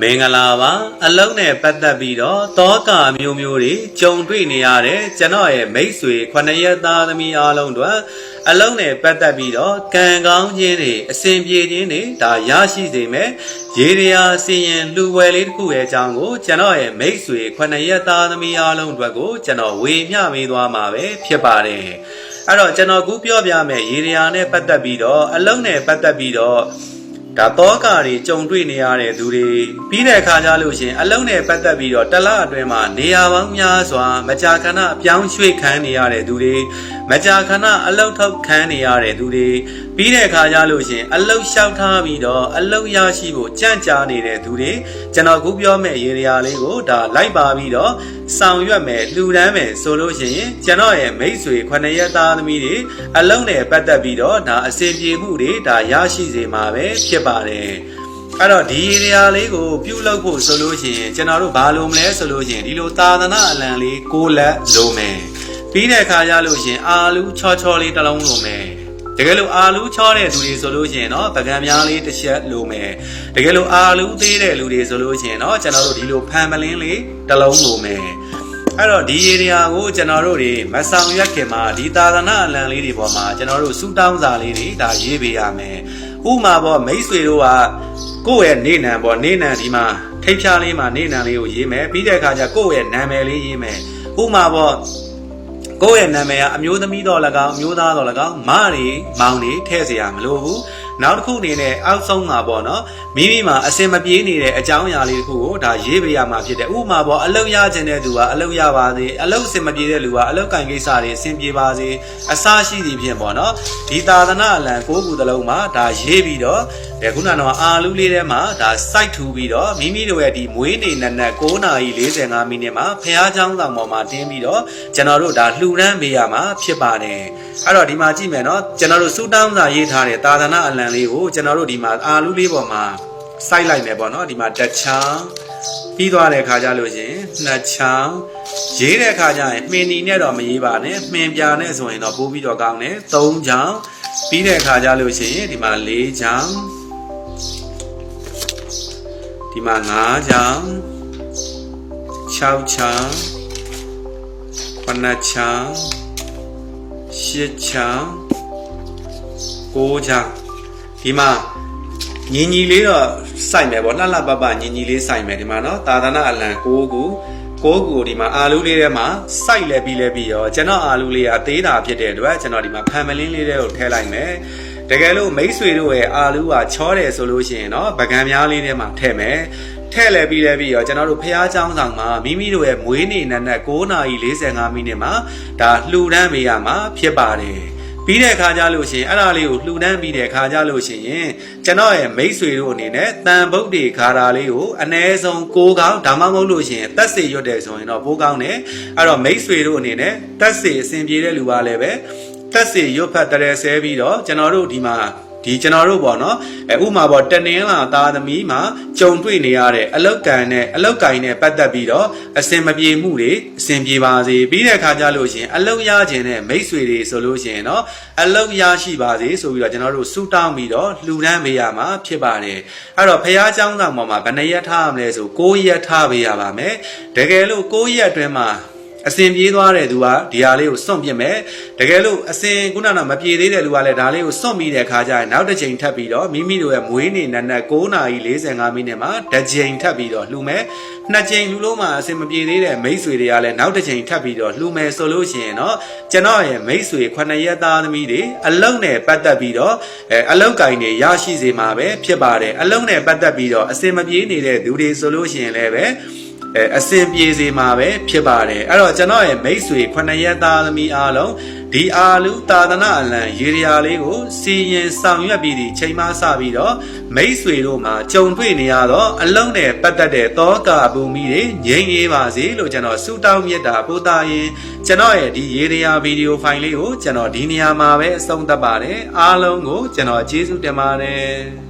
မင်္ဂလာပါအလုံးနဲ့ပတ်သက်ပြီးတော့တောကာမျိုးမျိုးတွေကြုံတွေ့နေရတဲ့ကျွန်တော်ရဲ့မိတ်ဆွေခொနရက်သားသမီးအားလုံးတို့အလုံးနဲ့ပတ်သက်ပြီးတော့ကံကောင်းခြင်းတွေအစဉ်ပြေခြင်းတွေဒါရရှိစေမယ်ရေရရာစီရင်လူဝယ်လေးတစ်ခုရဲ့အကြောင်းကိုကျွန်တော်ရဲ့မိတ်ဆွေခொနရက်သားသမီးအားလုံးတို့ကိုကျွန်တော်ဝေမျှပေးသွားမှာပဲဖြစ်ပါတယ်အဲ့တော့ကျွန်တော်ခုပြောပြမယ်ရေရရာနဲ့ပတ်သက်ပြီးတော့အလုံးနဲ့ပတ်သက်ပြီးတော့ ဒါတောကာတွေကြုံတွေ့နေရတဲ့သူတွေပြီးတဲ့အခါကျလို့ရှရင်အလုံးနဲ့ပတ်သက်ပြီးတော့တစ်လအတွင်းမှာနေရာပေါင်းများစွာမကြာခဏပြောင်းရွှေ့ခံနေရတဲ့သူတွေမကြာခဏအလုတ်ထုတ်ခံနေရတဲ့သူတွေ ပြီးတဲ့အခါကျလို့ရှရင်အလုတ်လျှောက်ထားပြီးတော့အလုတ်ရရှိဖို့ကြံ့ကြာနေတဲ့သူတွေကျွန်တော်ခုပြောမဲ့ရေရာလေးကိုဒါလိုက်ပါပြီးတော့ဆောင်ရွက်မယ်လှူဒန်းမယ်ဆိုလို့ရှိရင်ကျွန်တော်ရဲ့မိတ်ဆွေခொနရက်သားသမီးတွေအလုံးနဲ့ပတ်သက်ပြီးတော့ဒါအစဉ်ပြေမှုတွေဒါရရှိစေမှာပဲဖြစ်ပါတယ်အဲ့တော့ဒီနေရာလေးကိုပြုလုပ်ဖို့ဆိုလို့ရှိရင်ကျွန်တော်တို့ဘာလုပ်မလဲဆိုလို့ရှိရင်ဒီလိုသာသနာအလံလေးကိုလက်လိုမယ်ပြီးတဲ့အခါကျလို့ရှိရင်အာလူချောချောလေးတစ်လုံးလိုမယ် တကယ်လို့အာလူချောတဲ့သူတွေဆိုလို့ရှိရင်တော့ပကံများလေးတစ်ချက်လိုမယ်တကယ်လို့အာလူသေးတဲ့လူတွေဆိုလို့ရှိရင်တော့ကျွန်တော်တို့ဒီလိုဖန်မလင်းလေးတစ်လုံးလိုမယ်အဲ့တော့ဒီရေရာကိုကျွန်တော်တို့တွေမဆောင်ရွက်ခင်မှာဒီသာသနာအလံလေးတွေပေါ်မှာကျွန်တော်တို့စူတောင်းစာလေးတွေဒါရေးပေးရမယ်ဥမာပေါ့မိတ်ဆွေတို့ကကိုယ့်ရဲ့နေနံပေါ့နေနံဒီမှာထိပ်ဖြားလေးမှာနေနံလေးကိုရေးမယ်ပြီးတဲ့အခါကျကိုယ့်ရဲ့နာမည်လေးရေးမယ်ဥမာပေါ့ ကိုယ့်ရဲ့နာမည်ကအမျိုးသမီးတော်၎င်းအမျိုးသားတော်၎င်းမတွေမောင်တွေထည့်เสียရမလို့ဘူး နောက်တစ်ခုအနေနဲ့အောက်ဆုံးမှာပေါ့နော်မိမိမှာအစင်မပြေးနေတဲ့အကြောင်းအရာလေးတစ်ခုကိုဒါရေးပေးရမှာဖြစ်တယ်ဥပမာပေါ့အလုတ်ရခြင်းတဲ့သူကအလုတ်ရပါစေအလုတ်အစင်မပြေတဲ့လူကအလုတ်ကင်ကိစ္စတွေအစင်ပြေပါစေအစရှိသည်ဖြင့်ပေါ့နော်ဒီသာသနာအလံကိုးခုတစ်လုံးမှာဒါရေးပြီးတော့ဒီခုနကတော့အာလူလေးထဲမှာဒါစိုက်ထူပြီးတော့မိမိတို့ရဲ့ဒီမွေးနေနက်နက်9:45မိနစ်မှာဖះเจ้าဆောင်ပေါ်မှာတင်းပြီးတော့ကျွန်တော်တို့ဒါလှူဒန်းပေးရမှာဖြစ်ပါတယ်အဲ့တော့ဒီမှာကြည့်မယ်နော်ကျွန်တော်တို့စူတောင်းစာရေးထားတဲ့သာသနာအလံ လေးကိုကျွန်တော်တို့ဒီမှာအာလူလေးပေါ်မှာစိုက်လိုက်မယ်ပေါ့နော်ဒီမှာတစ်ချောင်းပြီးသွားတဲ့ခါကျလို့ရှင်နှစ်ချောင်းရေးတဲ့ခါကျရင်မှင်နီနဲ့တော့မရေးပါနဲ့မှင်ပြာနဲ့ဆိုရင်တော့ပိုးပြီးတော့ကောင်းတယ်၃ချောင်းပြီးတဲ့ခါကျလို့ရှိရင်ဒီမှာ၄ချောင်းဒီမှာ၅ချောင်း6ချောင်း9ချောင်း10ချောင်း9ချောင်း ဒီမှာညီညီလေးတော့စိုက်မယ်ပေါ့လှလှပပညီညီလေးစိုက်မယ်ဒီမှာနော်သာသနာအလံ6ခု6ခုကိုဒီမှာအာလူးလေးထဲမှာစိုက်လဲပြီးလဲပြီးရောကျွန်တော်အာလူးလေးကသေးတာဖြစ်တဲ့အတွက်ကျွန်တော်ဒီမှာဖန်မလင်းလေးတွေကိုထည့်လိုက်မယ်တကယ်လို့မိတ်ဆွေတို့ရဲ့အာလူးကချောတယ်ဆိုလို့ရှိရင်တော့ပကံများလေးထဲမှာထည့်မယ်ထဲ့လဲပြီးလဲပြီးရောကျွန်တော်တို့ဖះเจ้าဆောင်မှာမိမိတို့ရဲ့မွေးနေ့နက်နက်9:45မိနစ်မှာဒါလှူဒန်းပေးရမှာဖြစ်ပါတယ် ပြီးတဲ့အခါကျလို့ရှိရင်အဲ့ဒါလေးကိုလှူဒန်းပြီးတဲ့အခါကျလို့ရှိရင်ကျွန်တော်ရဲ့မိတ်ဆွေတို့အနေနဲ့တန်ဗုဒ္ဓေခါရာလေးကိုအ ਨੇ ဆုံး6កောင်းဒါမှမဟုတ်လို့ရှိရင်တက်စေရွတ်တယ်ဆိုရင်တော့ပိုးကောင်းတယ်အဲ့တော့မိတ်ဆွေတို့အနေနဲ့တက်စေအစဉ်ပြေတဲ့လူပါလည်းပဲတက်စေရွတ်ဖတ်တရဲဆဲပြီးတော့ကျွန်တော်တို့ဒီမှာ ဒီကျွန်တော်တို့ပေါ့နော်အဲဥမာပေါ့တနင်္လာသားသမီးမှာကြုံတွေ့နေရတဲ့အလောက်ကန်နဲ့အလောက်ကင်နဲ့ပတ်သက်ပြီးတော့အစင်မပြေမှုတွေအစင်ပြေပါစေပြီးတဲ့အခါကျလို့ရှိရင်အလောက်ရခြင်းနဲ့မိတ်ဆွေတွေဆိုလို့ရှိရင်တော့အလောက်ရရှိပါစေဆိုပြီးတော့ကျွန်တော်တို့ဆူတောင်းပြီးတော့လှူဒန်းပေးရမှာဖြစ်ပါတယ်အဲ့တော့ဖះเจ้าဆောင်ပေါ်မှာဘယ်နှရက်ထားရမလဲဆို9ရက်ထားပေးရပါမယ်တကယ်လို့9ရက်အတွင်းမှာ အစင်ပြေးသွားတဲ့သူကဒီဟာလေးကိုစွန့်ပစ်မယ်တကယ်လို့အစင်ခုနကမပြေသေးတဲ့လူကလည်းဒါလေးကိုစွန့်ပြီးတဲ့အခါကျရင်နောက်တစ်ချိန်ထပ်ပြီးတော့မိမိတို့ရဲ့မွေးနေ့နက်နက်9:45မိနစ်မှာတစ်ချိန်ထပ်ပြီးတော့လှူမယ်နှစ်ချိန်လှူလို့မှအစင်မပြေသေးတဲ့မိတ်ဆွေတွေကလည်းနောက်တစ်ချိန်ထပ်ပြီးတော့လှူမယ်ဆိုလို့ရှိရင်တော့ကျွန်တော်ရဲ့မိတ်ဆွေ9ရက်သားသမီးတွေအလုံးနဲ့ပတ်သက်ပြီးတော့အဲအလုံးကင်တွေရရှိစေမှာပဲဖြစ်ပါတယ်အလုံးနဲ့ပတ်သက်ပြီးတော့အစင်မပြေနေတဲ့သူတွေဆိုလို့ရှိရင်လည်းပဲ အဲအစင်ပြေစေမှာပဲဖြစ်ပါတယ်အဲ့တော့ကျွန်တော်ရဲ့မိတ်ဆွေ9ရက်သားသမီးအားလုံးဒီအာလူသာသနာအလံရေရာလေးကိုစီရင်ဆောင်ရွက်ပြီးဒီချိန်မှစပြီးတော့မိတ်ဆွေတို့မှာကြုံတွေ့နေရတော့အလုံးနဲ့ပတ်သက်တဲ့တောကာဘူမီတွေငြိမ်းအေးပါစေလို့ကျွန်တော်ဆုတောင်းမြတ်တာပို့သားရင်ကျွန်တော်ရဲ့ဒီရေရာဗီဒီယိုဖိုင်လေးကိုကျွန်တော်ဒီနေရာမှာပဲအဆုံးသတ်ပါတယ်အားလုံးကိုကျွန်တော်ကျေးဇူးတင်ပါတယ်